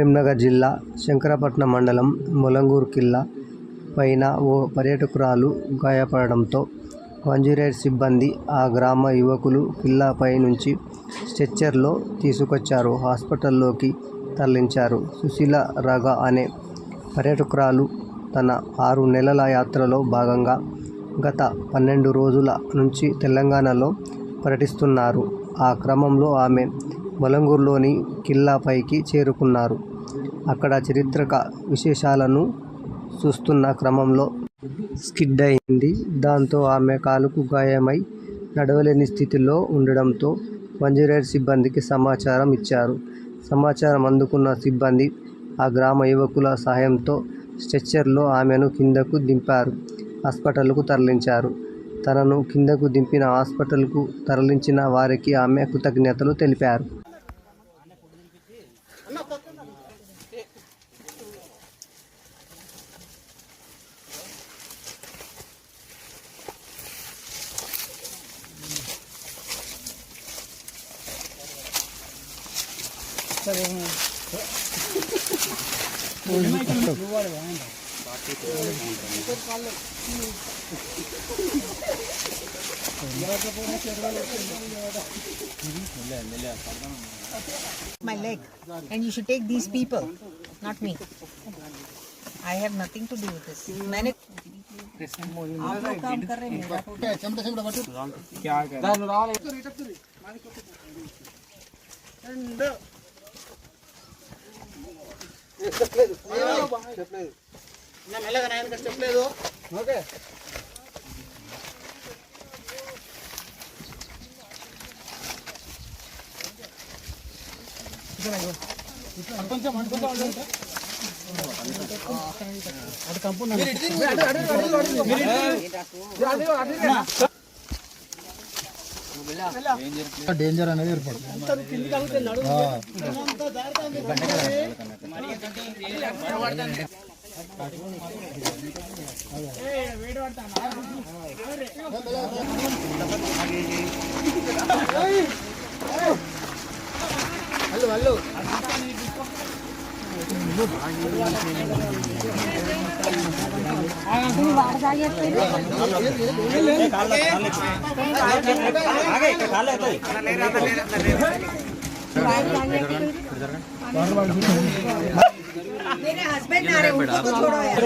కరీంనగర్ జిల్లా శంకరపట్నం మండలం మొలంగూరు కిల్లా పైన ఓ పర్యాటకురాలు గాయపడడంతో వన్జీరోఎయిట్ సిబ్బంది ఆ గ్రామ యువకులు కిల్లాపై నుంచి స్ట్రెచ్చర్లో తీసుకొచ్చారు. హాస్పిటల్లోకి తరలించారు. సుశీల రాగా అనే పర్యాటకురాలు తన ఆరు నెలల యాత్రలో భాగంగా గత పన్నెండు రోజుల నుంచి తెలంగాణలో పర్యటిస్తున్నారు. ఆ క్రమంలో ఆమె మొలంగూరులోని కిల్లాపైకి చేరుకున్నారు. అక్కడ చారిత్రక విశేషాలను చూస్తున్న క్రమంలో స్కిడ్ అయింది దాంతో ఆమె కాలుకు గాయమై నడవలేని స్థితిలో ఉండడంతో మంజురేర్ సిబ్బందికి సమాచారం ఇచ్చారు. సమాచారం అందుకున్న సిబ్బంది ఆ గ్రామ యువకుల సహాయంతో స్ట్రెచ్చర్లో ఆమెను కిందకు దింపారు హాస్పిటల్కు తరలించారు. తనను కిందకు దింపిన హాస్పిటల్కు తరలించిన వారికి ఆమె కృతజ్ఞతలు తెలిపారు. でそれも。もう今から奪わればないん。だ。my leg and you should take these people not me i have nothing to do with this मैंने आप लोग काम कर रहे हैं డేంజర్ అనేది ఏర్పడుతుంది. मेरे हस्बैंड आ रहे हैं उनको तो छोड़ो यार